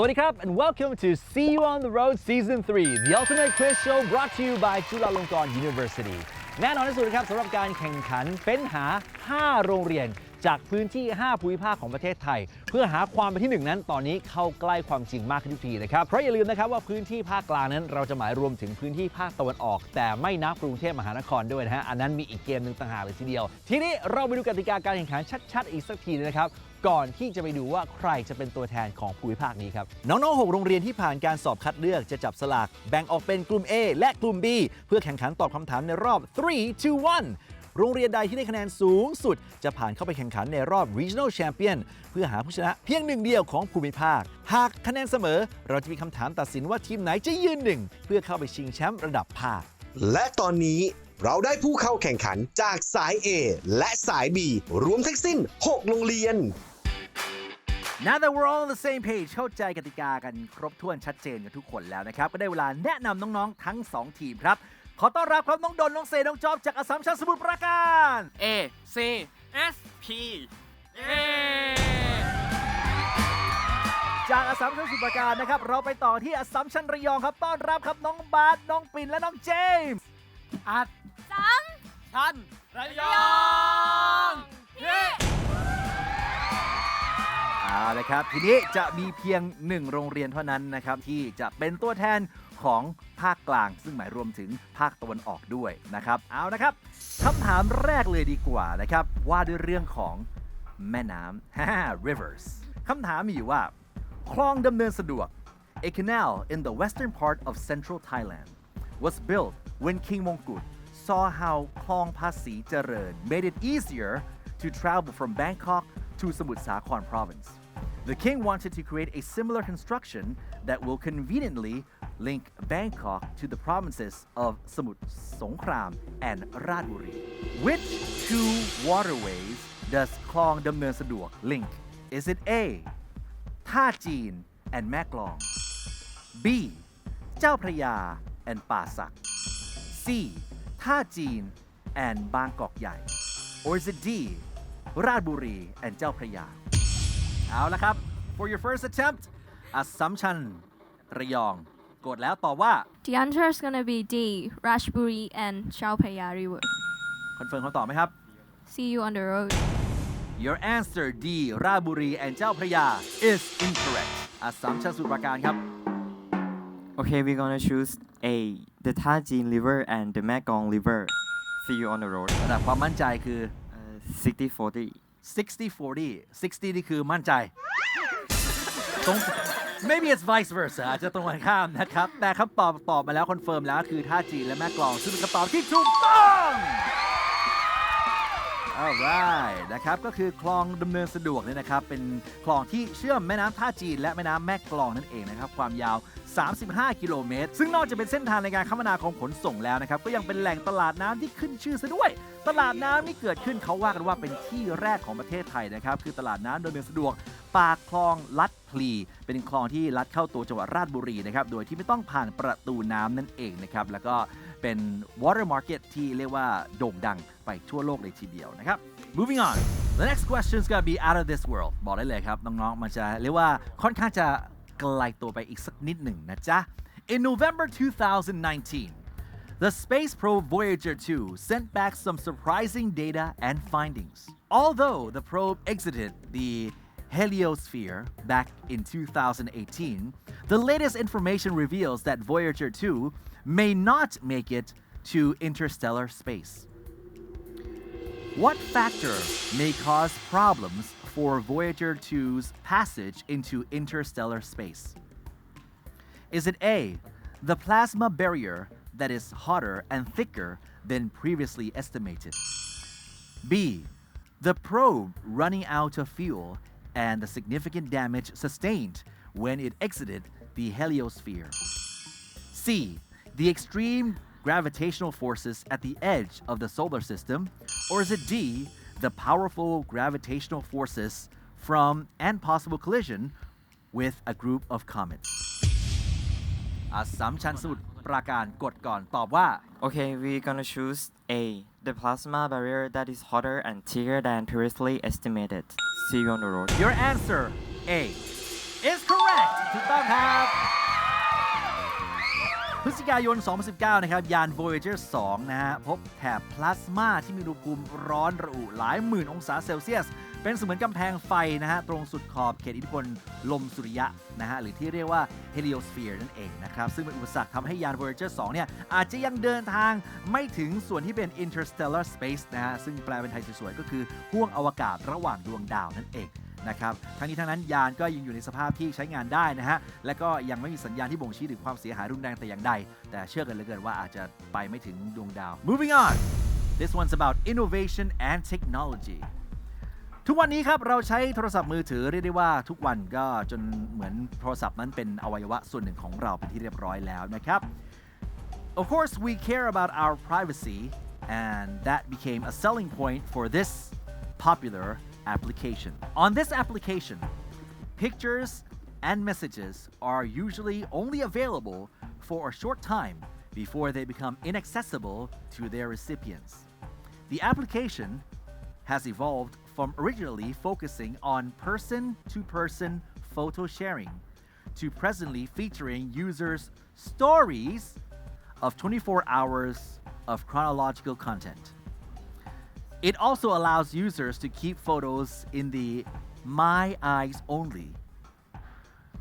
สวัสดีครับ and welcome to See You on the Road Season 3 the ultimate quiz show brought to you by จุฬาลงกรณ์ University แน่นอนที่สุดนะครับสำหรับการแข่งขันเป็นหา 5 โรงเรียน จากพื้นที่ 5 ภูมิภาคของประเทศไทย เพื่อหาความเป็นที่หนึ่งนั้น ตอนนี้เข้าใกล้ความจริงมากขึ้นทุกทีนะครับ เพราะอย่าลืมนะครับว่าพื้นที่ภาคกลางนั้น เราจะหมายรวมถึงพื้นที่ภาคตะวันออก แต่ไม่นับกรุงเทพมหานครด้วยนะฮะ อันนั้นมีอีกเกมหนึ่งต่างหากเลยทีเดียว ทีนี้เราไปดูกติกาการแข่งขันชัด ๆ อีกสักทีนะครับ ก่อนที่จะไปดูว่าใครจะเป็นตัวแทนของภูมิภาคนี้ครับ น้องๆ 6 โรงเรียนที่ผ่านการสอบคัดเลือกจะจับสลาก แบ่งออกเป็นกลุ่ม A และกลุ่ม B เพื่อแข่งขันตอบคำถามในรอบ 3 2 1 โรงเรียนใดที่ได้คะแนนสูงสุด จะผ่านเข้าไปแข่งขันในรอบ Regional Champion เพื่อหาผู้ชนะเพียงหนึ่งเดียวของภูมิภาค หากคะแนนเสมอ เราจะมีคำถามตัดสินว่าทีมไหนจะยืนหนึ่งเพื่อเข้าไปชิงแชมป์ระดับภาค และตอนนี้เราได้ผู้เข้าแข่งขันจากสาย A และสาย B รวมทั้งสิ้น 6 โรงเรียน Now that we're all on the same page เข้าใจกติกากันครบถ้วนชัดเจนกันทุกคนแล้วนะครับ ก็ได้เวลาแนะนำน้องๆ ทั้ง 2 ทีมครับ ขอต้อนรับครับน้องดนน้องเซน้องจอบจากอสสัมชัญสมุทรปราการ A C S P เย้จากอสสัมชัญสมุทรปราการนะครับ เราไปต่อที่อสสัมชัญระยองครับ ต้อนรับครับน้องบาสน้องปิ่นและน้องเจมส์อัดสัมชันระยองเย้ เอาละครับ ทีนี้จะมีเพียงหนึ่งโรงเรียนเท่านั้นนะครับที่จะเป็นตัวแทนของภาคกลาง ซึ่งหมายรวมถึงภาคตะวันออกด้วยนะครับเอานะครับคำถามแรกเลยดีกว่านะครับ ว่าด้วยเรื่องของแม่น้ำ rivers คำถามมีอยู่ว่า คลองดำเนินสะดวก a canal in the western part of central Thailand was built when King Mongkut saw how Klong Pasi Jaran made it easier to travel from Bangkok to Samut Sakhon province. The king wanted to create a similar construction that will conveniently link Bangkok to the provinces of Samut Songkhram and Ratburi. Which two waterways does Klong Damneun Saduok link? Is it A. Tha Jin and Maklong? B. Chao Phraya and Pasak? C. Tha Jin and Bangkok Yai? Or is it D. Ratburi and Chao Phraya? เอาละครับ for your first attempt อัสสัมชัญระยอง กดแล้วตอบว่า The answer is gonna be D, Rashburi and Chao Phraya River. คอนเฟิร์มคำตอบไหมครับ See you on the road. Your answer D ราชบุรี and เจ้าพระยา is incorrect อัสสัมชัญสมุทรปราการครับ Okay, we're gonna choose A, the Tajin River and the Mekong River. See you on the road. ระดับความมั่นใจคือ Uh, 60 40. 60 40 60 นี่คือมั่นใจตรง maybe it's vice versa อาจจะตรงกันข้ามนะครับ แต่คำตอบตอบมาแล้วคอนเฟิร์มแล้วคือท่าจีนและแม่กลอง ซึ่งเป็นคำตอบที่ถูกต้อง alright นะครับ ก็คือคลองดำเนินสะดวกเนี่ยนะครับ เป็นคลองที่เชื่อมแม่น้ำท่าจีน และแม่น้ำแม่กลองนั่นเองนะครับ ความยาว 35 กิโลเมตร ซึ่งนอกจากเป็นเส้นทางในการคมนาคมขนส่งแล้วนะครับ ก็ยังเป็นแหล่งตลาดน้ำที่ขึ้นชื่อซะด้วย ตลาดน้ำนี่เกิดขึ้นเขาว่ากันว่าเป็นที่แรกของประเทศไทยนะครับ คือตลาดน้ำดำเนินสะดวก ปากคลองลัดพลี เป็นคลองที่ลัดเข้าตัวจังหวัดราชบุรีนะครับ โดยที่ไม่ต้องผ่านประตูน้ำนั่นเองนะครับ แล้วก็ เป็น water market ที่เรียกว่าโด่งดังไปทั่วโลกเลยทีเดียวนะครับ moving on the next question is gonna be out of this world บอกได้เลยครับ น้องๆ มันจะเรียกว่าค่อนข้างจะไกลตัวไปอีกสักนิดหนึ่งนะจ๊ะ in November 2019 The Space Probe Voyager 2 sent back some surprising data and findings. Although the probe exited the heliosphere back in 2018, the latest information reveals that Voyager 2 may not make it to interstellar space. What factor may cause problems for Voyager 2's passage into interstellar space? Is it A, the plasma barrier that is hotter and thicker than previously estimated? B, the probe running out of fuel and the significant damage sustained when it exited the heliosphere? C, the extreme gravitational forces at the edge of the solar system? Or is it D, the powerful gravitational forces from and possible collision with a group of comets? อัสสัมชัญสมุทรปราการกดก่อนตอบว่า Okay, we're gonna choose A, the plasma barrier that is hotter and thicker than previously estimated. See you on the road. Your answer, A, is correct. Does not have พฤศจิกายน 2019 นะครับ ยาน Voyager 2 นะฮะ พบแถบพลาสมาที่มีอุณหภูมิร้อนระอุหลายหมื่นองศาเซลเซียส เป็นเสมือนกำแพงไฟนะฮะ ตรงสุดขอบเขตอิทธิพลลมสุริยะนะฮะ หรือที่เรียกว่า heliosphere นั่นเองนะครับ ซึ่งเป็นอุปสรรคทำให้ยาน Voyager 2 เนี่ย อาจจะยังเดินทางไม่ถึงส่วนที่เป็น interstellar space นะฮะ ซึ่งแปลเป็นไทยสวยๆ ก็คือห้วงอวกาศระหว่างดวงดาวนั่นเอง นะครับทั้งนี้ทั้งนั้นยานก็ยังอยู่ในสภาพที่ใช้งานได้นะฮะและก็ยังไม่มีสัญญาณที่บ่งชี้ถึงความเสียหายรุนแรงแต่อย่างใด แต่เชื่อกันเหลือเกินว่าอาจจะไปไม่ถึงดวงดาว Moving on this one's about innovation and technology ทุกวันนี้ครับเราใช้โทรศัพท์มือถือเรียกได้ว่าทุกวันก็จนเหมือนโทรศัพท์นั้นเป็นอวัยวะส่วนหนึ่งของเราเป็นที่เรียบร้อยแล้วนะครับ Of course, we care about our privacy, and that became a selling point for this popular application. On this application, pictures and messages are usually only available for a short time before they become inaccessible to their recipients. The application has evolved from originally focusing on person to person photo sharing to presently featuring users' stories of 24 hours of chronological content. It also allows users to keep photos in the My Eyes Only,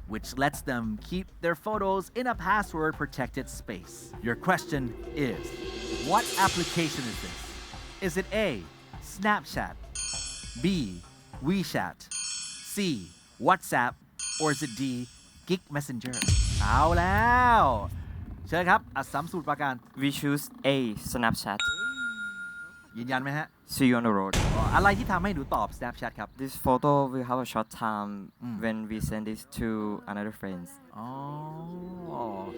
which lets them keep their photos in a password protected space. Your question is What application is this? Is it A. Snapchat, B. WeChat, C. WhatsApp, or is it D. Gig Messenger? เอาแล้ว เชิญครับ อัสสัมสูตรประการ We choose A. Snapchat. ยืนยันไหมฮะ See you on the road. อ๋ออะไรที่ทำให้หนูตอบ Snapchat ครับ This photo will have a short time Mm. when we send this to another friends. อ๋อ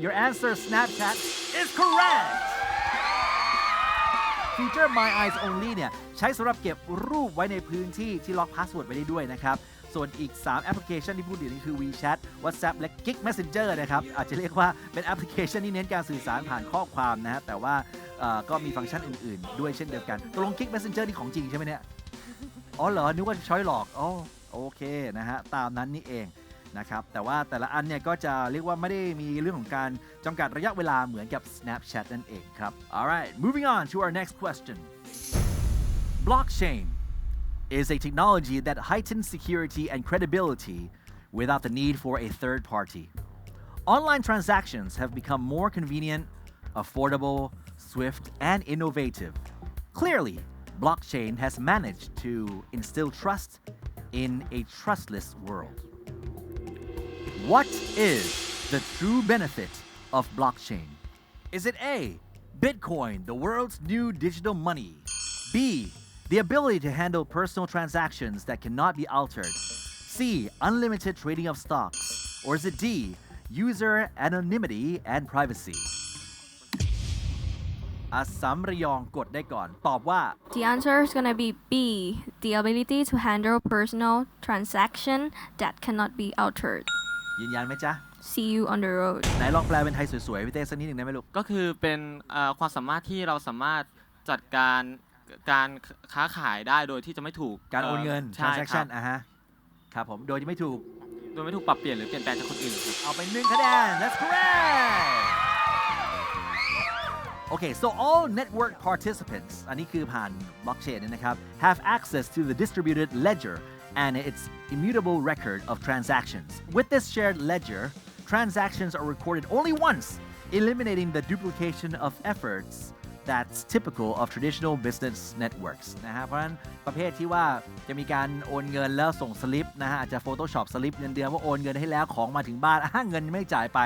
Your answer Snapchat is correct Feature My Eyes Only เนี่ย ใช้สำหรับเก็บรูปไว้ในพื้นที่ที่ล็อกพาสเวิร์ดไว้ได้ด้วยนะครับ ส่วนอีก 3 แอปพลิเคชันที่พูดถึงนี่คือ WeChat WhatsApp และ Gig Messenger นะครับ อาจจะเรียกว่าเป็นแอปพลิเคชันที่เน้นการสื่อสารผ่านข้อความนะฮะแต่ว่าเอ่อก็มีฟังก์ชันอื่นๆ ด้วยเช่นเดียวกันตกลง Gig Messenger นี่ของจริงใช่ไหมเนี่ยอ๋อเหรอนึกว่าช้อยหลอกอ๋อโอเคนะฮะตามนั้นนี่เองนะครับแต่ว่าแต่ละอันเนี่ยก็จะเรียกว่าไม่ได้มีเรื่องของการจำกัดระยะเวลาเหมือนกับ Snapchat นั่นเองครับ alright moving on to our next question blockchain is a technology that heightens security and credibility without the need for a third party online transactions have become more convenient affordable swift and innovative clearly blockchain has managed to instill trust in a trustless world what is the true benefit of blockchain? Is it A, Bitcoin, the world's new digital money? B, the ability to handle personal transactions that cannot be altered? C, unlimited trading of stocks? Or is it D, user anonymity and privacy? อาสัมระยองกดได้ก่อน ตอบว่า The answer is gonna be B. The ability to handle personal transaction that cannot be altered. ยืนยันไหมจ๊ะ See you on the road. ไหนลองแปลเป็นไทยสวยๆพี่เต้สักนิดหนึ่งได้ไหมลูก ก็คือเป็นเอ่อความสามารถที่เราสามารถจัดการ การค้าขายได้โดยที่จะไม่ถูกการโอนเงิน ใช่ครั transaction บอะฮะครับผมโดยที่ไม่ถูก โดยไม่ถูกปรับเปลี่ยนหรือเปลี่ยนแปลงจากคนอื่นครับ เอาไปหนึ่งคะแนน that's correct Okay so all network participants อันนี้คือผ่าน blockchain เนี่ยนะครับ have access to the distributed ledger and its immutable record of transactions with this shared ledger transactions are recorded only once eliminating the duplication of efforts that's typical of traditional business networks นะฮะ เพราะฉะนั้นประเภทที่ว่าจะมีการโอนเงินแล้วส่งสลิปนะฮะ อาจจะ Photoshop สลิปเงินเดือนว่าโอนเงินให้แล้วของมาถึงบ้านอะเงินไม่จ่ายไป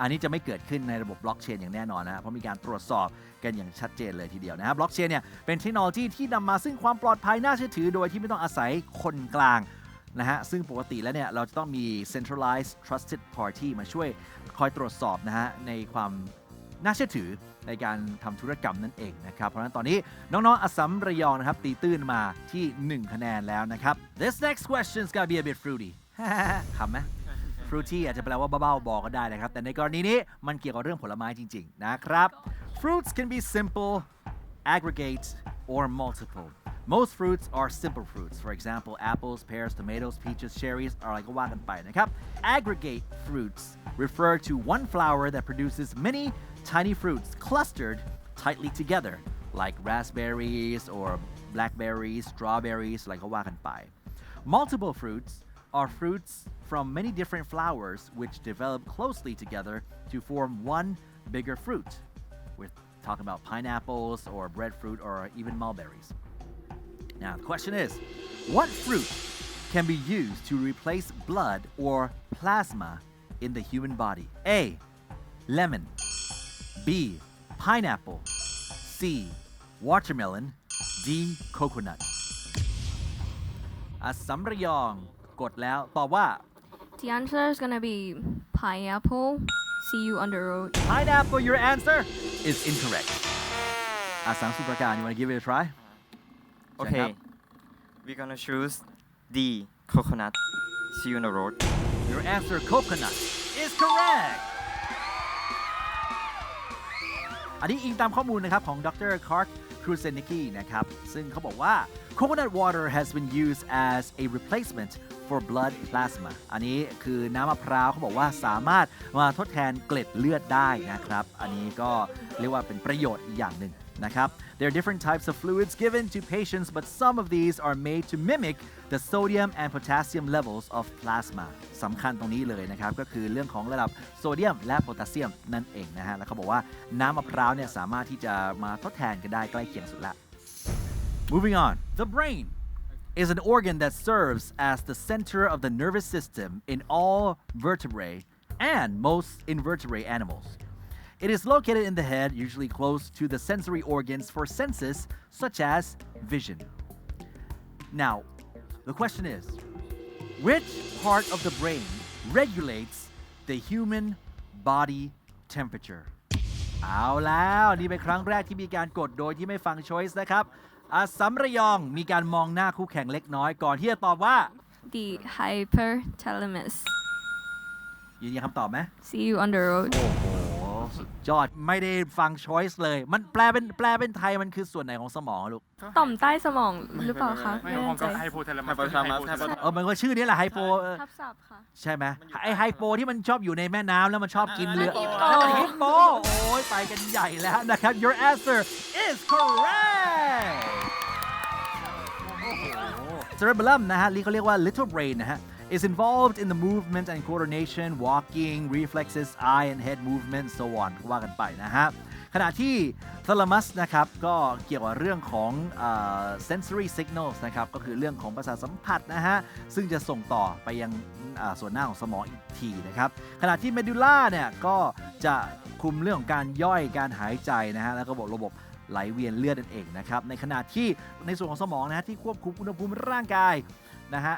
อันนี้จะไม่เกิดขึ้นในระบบบล็อกเชนอย่างแน่นอนนะฮะเพราะมีการตรวจสอบกันอย่างชัดเจนเลยทีเดียวนะฮะบบล็อกเชนเนี่ยเป็นเทคโนโลยีที่นำมาซึ่งความปลอดภัยน่าเชื่อถือ โดยที่ไม่ต้องอาศัยคนกลางนะฮะซึ่งปกติแล้วเนี่ยเราจะต้องมี centralized trusted party มาช่วยคอยตรวจสอบนะฮะในความน่าเชื่อถือ ในการทำธุรกรรมนั่นเองนะครับ เพราะฉะนั้นตอนนี้น้องๆอสสัมระยองนะครับตีตื้นมาที่ 1 คะแนนแล้วนะครับ This next question is gonna be a bit fruity คำไหม fruity อาจจะแปลว่าเบาๆบอกก็ได้นะครับ แต่ในกรณีนี้มันเกี่ยวกับเรื่องผลไม้จริงๆนะครับ Fruits can be simple aggregate or multiple Most fruits are simple fruits for example apples pears tomatoes peaches cherries อะไรก็ว่ากันไปนะครับ aggregate fruits refer to one flower that produces many tiny fruits clustered tightly together, like raspberries or blackberries, strawberries, like Hawaiian pie. Multiple fruits are fruits from many different flowers which develop closely together to form one bigger fruit. We're talking about pineapples or breadfruit or even mulberries. Now, the question is what fruit can be used to replace blood or plasma in the human body? A. Lemon. B. Pineapple. C. Watermelon. D. Coconut. อ่ะสำระยองกดแล้วตอบว่า The answer is gonna be pineapple. See you on the road. pineapple your answer is incorrect อ่ะสังสุประการ you want to give it a try Okay, we're gonna choose D. Coconut. See you on the road. Your answer, coconut, is correct. อันนี้อิงตามข้อมูลนะครับของดรคาร์คครูเซนิกีนะครับ ซึ่งเขาบอกว่า coconut water has been used as a replacement for blood plasma อันนี้คือน้ำมะพร้าวเขาบอกว่าสามารถมาทดแทนเกล็ดเลือดได้นะครับ อันนี้ก็เรียกว่าเป็นประโยชน์อีกอย่างหนึ่ง นะครับ There are different types of fluids given to patients but some of these are made to mimic the sodium and potassium levels of plasma สำคัญตรงนี้เลยนะครับ ก็คือเรื่องของระดับโซเดียมและโพแทสเซียมนั่นเองนะฮะ แล้วเขาบอกว่าน้ำมะพร้าวเนี่ยสามารถที่จะมาทดแทนกันได้ใกล้เคียงสุดละ Moving on the brain is an organ that serves as the center of the nervous system in all vertebrae and most invertebrate animals. It is located in the head, usually close to the sensory organs for senses such as vision. Now, the question is which part of the brain regulates the human body temperature? เอาแล้ว นี่เป็นครั้งแรกที่มีการกดโดยที่ไม่ฟัง choice นะครับอาสัมระยองมีการมองหน้าคู่แข่งเล็กน้อยก่อนที่จะตอบว่า The hypothalamus. ยืนยันคำตอบไหม See you on the road. โอ้โห สุดยอด ไม่ได้ฟัง choice เลย มันแปลเป็นแปลเป็นไทยมันคือส่วนไหนของสมองอะลูก ต่อมใต้สมองหรือเปล่าคะไม่ไม่ผแน่มใจก็ไฮโพเทเลมัส Hypothalamus เออมันก็ชื่อนี้แหละไฮโปทับศัพท์ค่ะ ใช่ไหมไอไฮโปที่มันชอบอยู่ในแม่น้ำแล้วมันชอบกินเรือฮิปโปนั่นมันฮิปโปโอ้ยไปกันใหญ่แล้วนะครับ your answer is correct โอ้โห cerebellum นะฮะนี่เขาเรียกว่า little brain นะฮะ is involved in the movement and coordination walking reflexes eye and head movement so on ก็ว่ากันไปนะฮะ ขณะที่ thalamus นะครับ ก็เกี่ยวกับเรื่องของ sensory signals นะครับ ก็คือเรื่องของประสาทสัมผัสนะฮะ ซึ่งจะส่งต่อไปยังส่วนหน้าของสมองอีกทีนะครับ ขณะที่ medulla เนี่ย ก็จะคุมเรื่องของการย่อยการหายใจนะฮะ แล้วก็ระบบไหลเวียนเลือดนั่นเองนะครับ ในขณะที่ในส่วนของสมองนะฮะที่ควบคุมอุณหภูมิร่างกายนะฮะ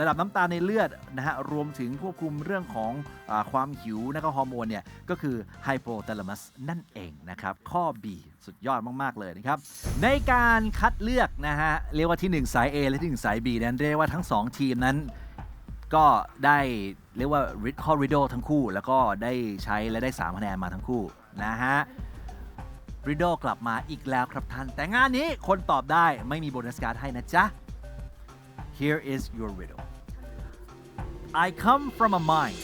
ระดับน้ำตาลในเลือดนะฮะรวมถึงควบคุมเรื่องของอความหิวและก็ฮอร์โมนเนี่ยก็คือไฮโปท a ล a มัสนั่นเองนะครับ ข้อ B สุดยอดมาก ๆ เลยนะครับ ในการคัดเลือกนะฮะเรียกว่าที่ 1 สาย A และที่ 1 สาย B นั้นเรียกว่าทั้ง 2 ทีมนั้นก็ได้เรียกว่าข้อริดโดทั้งคู่ แล้วก็ได้ใช้และได้3คะแนนมาทั้งคู่นะฮะริดโดกลับมาอีกแล้วครับท่าน แต่งานนี้คนตอบได้ไม่มีโบนัสการ์ดให้นะจ๊ะ Here is your riddle I come from a mine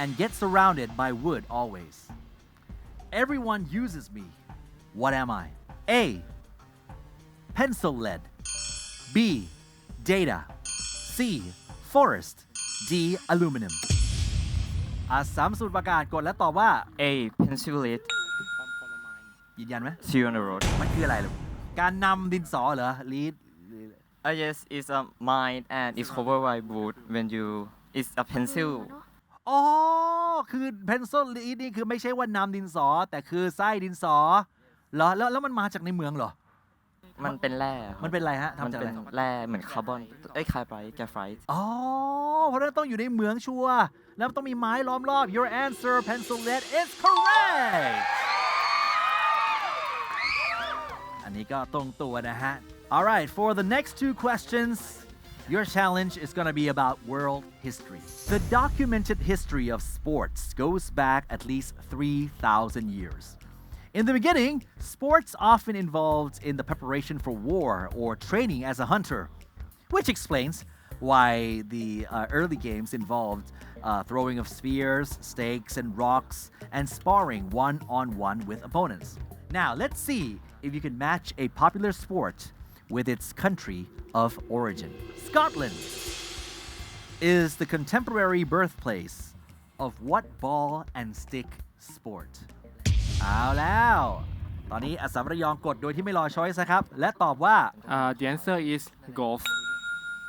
and get surrounded by wood always. Everyone uses me. What am I? A. Pencil lead. B. Data. C. Forest. D. Aluminum. อ่ะสามสูตรประกาศกดแล้วตอบว่า A. Pencil lead. ยืนยันไหม See you on the road. มันคืออะไรลูกการนำดินสอเหรอ lead Uh, yes, it's a mine and it's covered by wood. When you, it's a pencil. อ๋อ คือ pencil lead นี่คือไม่ใช่ว่านำดินสอ แต่คือไส้ดินสอเหรอแล้วแล้วมันมาจากในเมืองเหรอ มันเป็นแร่มันเป็นอะไรฮะมันทำจากเป็อะนไรแร่เหมือนคาร์บอนเอ้ยคาร์ไบรท์แกไฟต์อ๋อ เพราะฉะนั้นต้องอยู่ในเมืองชัวร์แล้วต้องมีไม้ล้อมรอบ your answer pencil lead is correct อันนี้ก็ตรงตัวนะฮะ alright for the next two questions your challenge is going to be about world history the documented history of sports goes back at least 3,000 years In the beginning, sports often involved in the preparation for war or training as a hunter, which explains why the uh, early games involved uh, throwing of spears, stakes, and rocks, and sparring one on one with opponents. Now, let's see if you can match a popular sport with its country of origin. Scotland is the contemporary birthplace of what ball and stick sport เอาแล้ว ตอนนี้อัสสัมระยองกดโดยที่ไม่รอช้อยส์นะครับ และตอบว่า Uh, the answer is golf.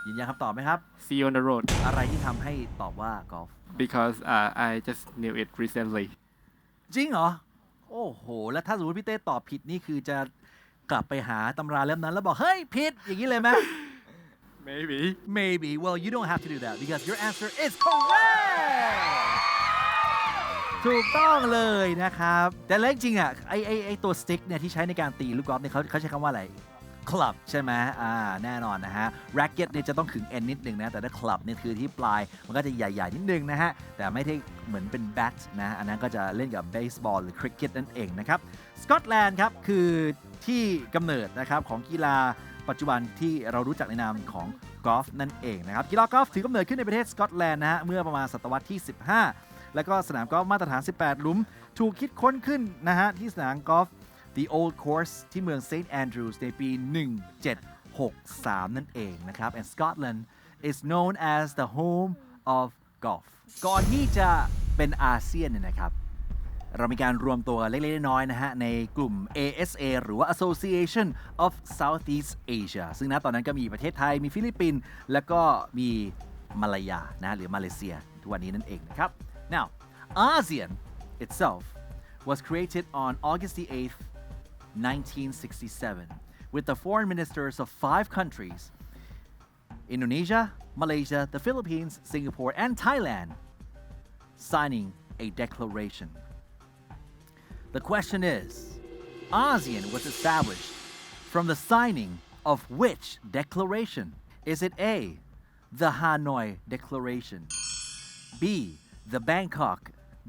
ยืนยันคำตอบไหมครับ See you on the road อะไรที่ทำให้ตอบว่ากอล์ฟ because uh, I just knew it recently. จริงเหรอ โอ้โห แล้วถ้าสมมติพี่เต้ตอบผิดนี่คือจะ กลับไปหาตำราเล่มนั้นแล้วบอก เฮ้ยผิดอย่างนี้เลยไหม Maybe. Maybe. Well, you don't have to do that because your answer is correct. ถูกต้องเลยนะครับ แต่เรื่องจริงอะไอไอไอตัวสติ๊กเนี่ยที่ใช้ในการตีลูกกอล์ฟเนี่ยเขาเขาใช้คำว่าอะไร club ใช่ไหมอ่า แน่นอนนะฮะ racket เนี่ยจะต้องขึง end นิดนึงนะ แต่ถ้า club เนี่ยคือที่ปลาย มันก็จะใหญ่ ๆ นิดนึงนะฮะ แต่ไม่ได้เหมือนเป็น bat นะ อันนั้นก็จะเล่นกับ baseball หรือ cricket นั่นเองนะครับ สกอตแลนด์ครับ คือ ที่กำเนิดนะครับของกีฬาปัจจุบันที่เรารู้จักในนามของกอล์ฟนั่นเองนะครับกีฬากอล์ฟถือกำเนิดขึ้นในประเทศสกอตแลนด์นะฮะเมื่อประมาณศตวรรษที่ 15 แล้วก็สนามกอล์ฟมาตรฐาน 18 หลุม ถูกคิดค้นขึ้นนะฮะที่สนามกอล์ฟ The Old Course ที่เมือง St. Andrews ในปี 1763 นั่นเองนะครับ and Scotland is known as the home of golf ก่อนที่จะเป็นอาเซียนเนี่ยนะครับ เรามีการรวมตัวเล็กๆน้อยๆนะฮะในกลุ่ม ASA หรือว่า Association of Southeast Asia ซึ่งณตอนนั้นก็มีประเทศไทยมีฟิลิปปินส์แล้วก็มีมาลายานะหรือมาเลเซียทุกวันนี้นั่นเองนะครับ now ASEAN itself was created on August the 8th 1967 with the foreign ministers of five countries Indonesia, Malaysia, the Philippines, Singapore, and Thailand signing a declaration. The question is ASEAN was established from the signing of which declaration? Is it A, the Hanoi Declaration, B, the Bangkok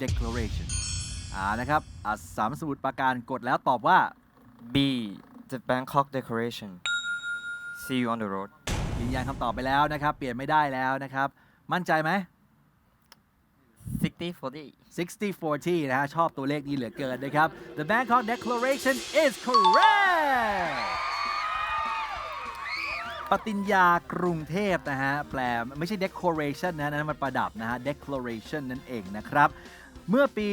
Declaration? อ่านะครับอัสสามสมุทรปราการกดแล้วตอบว่า B. The Bangkok Declaration. See you on the road. ยืนยันคำตอบไปแล้วนะครับ เปลี่ยนไม่ได้แล้วนะครับ มั่นใจไหม 60 40. 60-40 นะฮะ ชอบตัวเลขนี้เหลือเกินนะครับ The Bangkok Declaration is correct ปฏิญญากรุงเทพนะฮะ แปลไม่ใช่ decoration นะนั่นมันประดับนะฮะ declaration นั่นเองนะครับ เมื่อปี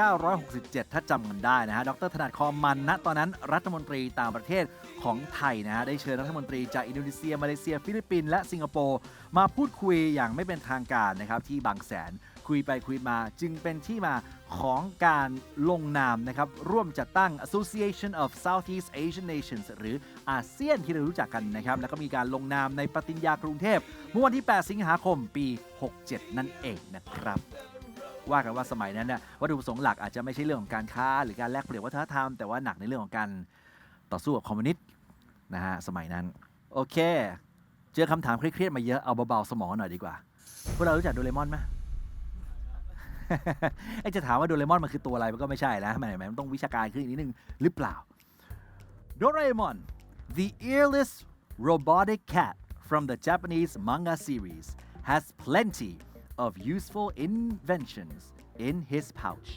1967 ถ้าจำกันได้นะฮะ ดร ถนัดคอมมันณตอนนั้นรัฐมนตรีต่างประเทศของไทยนะฮะ ได้เชิญรัฐมนตรีจากอินโดนีเซีย มาเลเซีย ฟิลิปปินส์ และสิงคโปร์ มาพูดคุยอย่างไม่เป็นทางการนะครับที่บางแสน คุยไปคุยมา จึงเป็นที่มาของการลงนามนะครับ ร่วมจัดตั้ง Association of Southeast Asian Nations หรืออาเซียนที่เรารู้จักกันนะครับ แล้วก็มีการลงนามในปฏิญญากรุงเทพเมื่อวันที่ 8 สิงหาคมปี 67 นั่นเองนะครับว่ากันว่าสมัยนั้นนี่ยวัตถุประสงค์หลักอาจจะไม่ใช่เรื่องของการค้า หรือการแลกเปลี่ยนวัฒนธรรม แต่ว่าหนักในเรื่องของการต่อสู้กับคอมมิวนิสต์นะฮะสมัยนั้น โอเค เจอคำถามเครียดๆมาเยอะเอาเบาๆสมองหน่อยดีกว่า พวกเรารู้จักโดเรมอนไหม ไอ้จะถามว่าโดเรมอนมันคือตัวอะไรมันก็ไม่ใช่นะมันมันต้องวิชาการขึ้นอีกนิดนึงหรือเปล่า โดเรมอน the earless robotic cat from the Japanese manga series has plenty of useful inventions in his pouch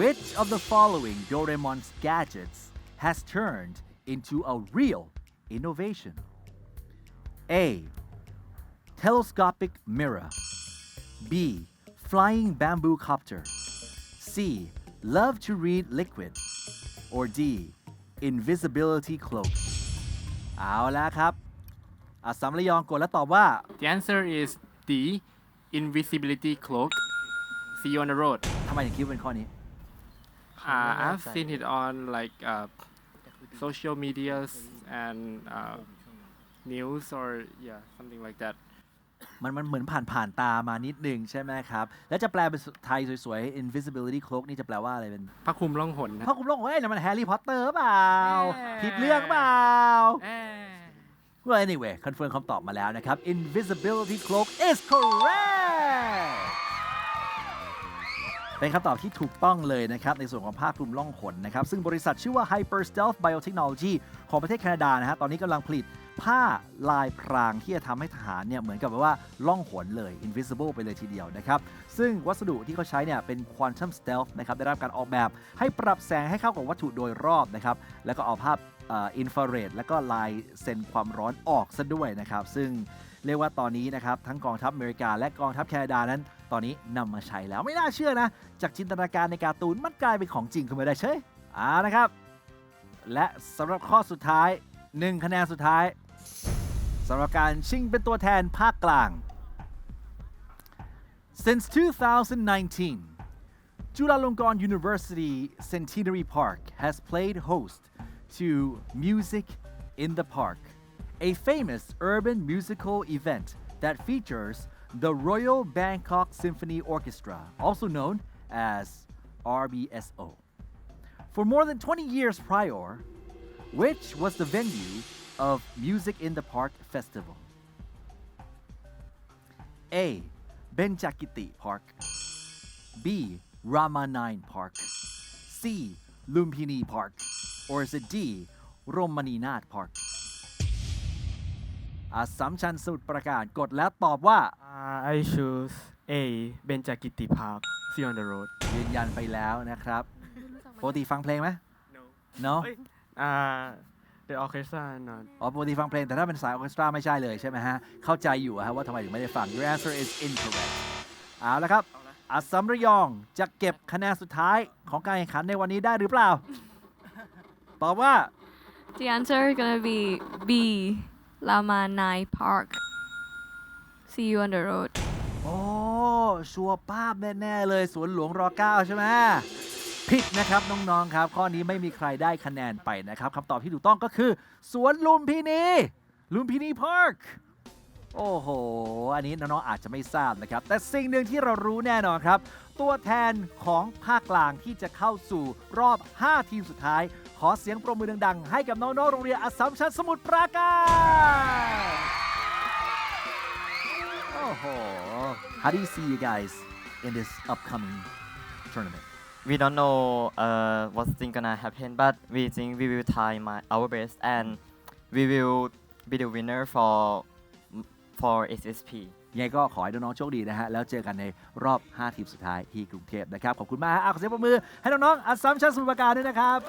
which of the following Doraemon's gadgets has turned into a real innovation A telescopic mirror B. Flying bamboo copter. C. Love to read liquid. Or D. Invisibility cloak. เอาแล้วครับอัสสัมระยองกดแล้วตอบว่า The answer is D. Invisibility cloak. See you on the road. ทำไมถึงคิดว่าเป็นข้อนี้ Uh, I've seen it on like uh, social medias and uh, news or yeah something like that. มันมันเหมือนผ่านผ่านตามานิดนึงใช่ไหมครับ แล้วจะแปลเป็นไทยสวยๆ invisibility cloak นี่จะแปลว่าอะไรเป็นพระคลุมล่องหนนะพ่อคุณโลกเฮ้ยนั่นมันแฮร์รี่พอตเตอร์เปล่าผิดเรื่องเปล่า Well anyway คอนเฟิร์มคำตอบมาแล้วนะครับ invisibility cloak is correct เป็นคำตอบที่ถูกต้องเลยนะครับ ในส่วนของผ้าคลุมล่องขนนะครับ ซึ่งบริษัทชื่อว่า Hyper Stealth Biotechnology ของประเทศแคนาดานะฮะตอนนี้กำลังผลิตผ้าลายพรางที่จะทำให้ทหารเนี่ยเหมือนกับแบบว่าล่องหนเลย invisible ไปเลยทีเดียวนะครับ ซึ่งวัสดุที่เขาใช้เนี่ยเป็น quantum stealth นะครับ ได้รับการออกแบบให้ปรับแสงให้เข้ากับวัตถุโดยรอบนะครับ แล้วก็เอาภาพอินฟราเรดแล้วก็ลายเซ็นความร้อนออกซะด้วยนะครับ ซึ่ง เรียกว่าตอนนี้นะครับทั้งกองทัพอเมริกาและกองทัพแคนาดานั้น ตอนนี้นำมาใช้แล้วไม่น่าเชื่อนะ จากจินตนาการในการ์ตูนมันกลายเป็นของจริงขึ้นมาได้เฉยอ่านะครับ และสำหรับข้อสุดท้าย 1 คะแนนสุดท้ายสำหรับการชิงเป็นตัวแทนภาคกลาง since 2019 Chulalongkorn University Centenary Park has played host to Music in the Park, a famous urban musical event that features the Royal Bangkok Symphony Orchestra, also known as RBSO. For more than 20 years prior, which was the venue of Music in the Park Festival? A. Benjakiti Park. B. Rama 9 Park. C. Lumpini Park. Or is it D. Romaninat Park? อาสัมชัญสมุดประการกดแล้วตอบว่า Uh, I choose A. Benjakiti Park. See you on the road. ยืนยันไปแล้วนะครับปกติฟังเพลงไหม No. no Uh, the orchestra not. อ๋อปกติฟังเพลงแต่ถ้าเป็นสายออร์เคสตราไม่ใช่เลยใช่ไหมฮะ เข้าใจอยู่อะฮะว่าทำไมถึงไม่ได้ฟัง your answer is incorrect เอาละครับ อัสสัมระยองจะเก็บคะแนนสุดท้ายของการแข่งขันในวันนี้ได้หรือเปล่า ตอบว่า The answer is gonna be B. Lama Nai Park. See you on the road. โอ้ ชัวร์ป้าบแน่ ๆ เลยสวนหลวงรอเก้าใช่ไหมผิดนะครับ น้อง ๆ ครับ ข้อนี้ไม่มีใครได้คะแนนไปนะครับคำตอบที่ถูกต้องก็คือ สวนลุมพินีลุมพินีพาร์ค โอ้โห อันนี้น้องๆอาจจะไม่ทราบนะครับ แต่สิ่งหนึ่งที่เรารู้แน่นอนครับ ตัวแทนของภาคกลางที่จะเข้าสู่รอบ 5 ทีมสุดท้าย ขอเสียงปรบมือดังๆ ให้กับน้องๆ โรงเรียนอัสสัมชัญสมุทรปราการโอ้โห How do you see you guys in this upcoming tournament? We don't know uh, what's thing gonna happen, but we think we will try my, our best and we will be the winner for for SSP. ยังไงก็ขอให้น้องๆโชคดีนะฮะ แล้วเจอกันในรอบ 5 ทีมสุดท้ายที่กรุงเทพนะครับ ขอบคุณมากฮะอะขอเสียงปรบมือให้น้องๆอัสสัมชัญสมุทรปราการด้วยนะครับ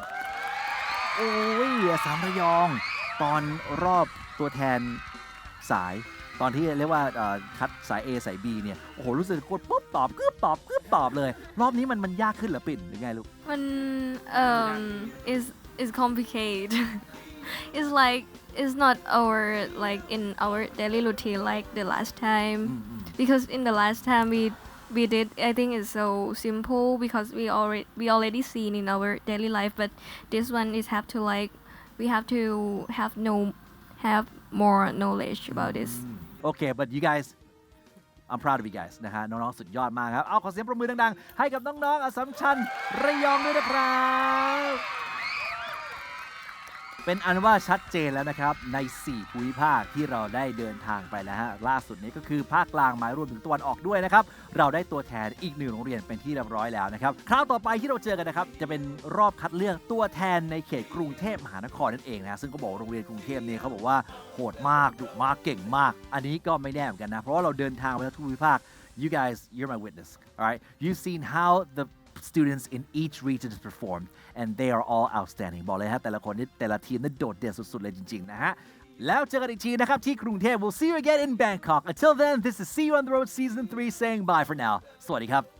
โอ้ยอัสสัมระยอง ตอนรอบตัวแทนสาย ตอนที่เรียกว่าเอ่อคัดสาย A สาย B เนี่ยโอ้โหรู้สึกกดปุ๊บตอบกึบตอบกึบตอบเลย รอบนี้มันมันยากขึ้นเหรอปิ่นหรือไงลูก When um is is complicated. it's like it's not our like in our daily routine like the last time. อืมอืม because in the last time we we did i think it's so simple because we already we already seen in our daily life but this one is have to like we have to have no have more knowledge about this โอเค but you guys I'm proud of you guys นะฮะ น้อง ๆ สุดยอดมากครับ เอาขอเสียงปรบมือดัง ๆ ให้กับน้อง ๆอสสัมชัญระยองด้วยนะครับ เป็นอันว่าชัดเจนแล้วนะครับ ใน 4 ภูมิภาคที่เราได้เดินทางไปแล้วฮะล่าสุดนี้ก็คือภาคกลางหมายรวมถึงตะวันออกด้วยนะครับ เราได้ตัวแทนอีกหนึ่งโรงเรียนเป็นที่เรียบร้อยแล้วนะครับ คราวต่อไปที่เราเจอกันนะครับ จะเป็นรอบคัดเลือกตัวแทนในเขตกรุงเทพมหานครนั่นเองนะซึ่งก็บอกโรงเรียนกรุงเทพเนี่ยเขาบอกว่าโหดมากดุมากเก่งมาก อันนี้ก็ไม่แน่เหมือนกันนะเพราะว่าเราเดินทางไปทั้งภูมิภาค you guys you're my witness all right you've seen how the students in each region has performed and they are all outstanding บอกเลยฮะแต่ละคนนี่แต่ละทีมนี่โดดเด่นสุดๆเลยจริงๆนะฮะ แล้วเจอกันอีกทีนะครับที่กรุงเทพ we'll see you again in Bangkok until then this is see you on the road season 3 saying bye for now สวัสดีครับ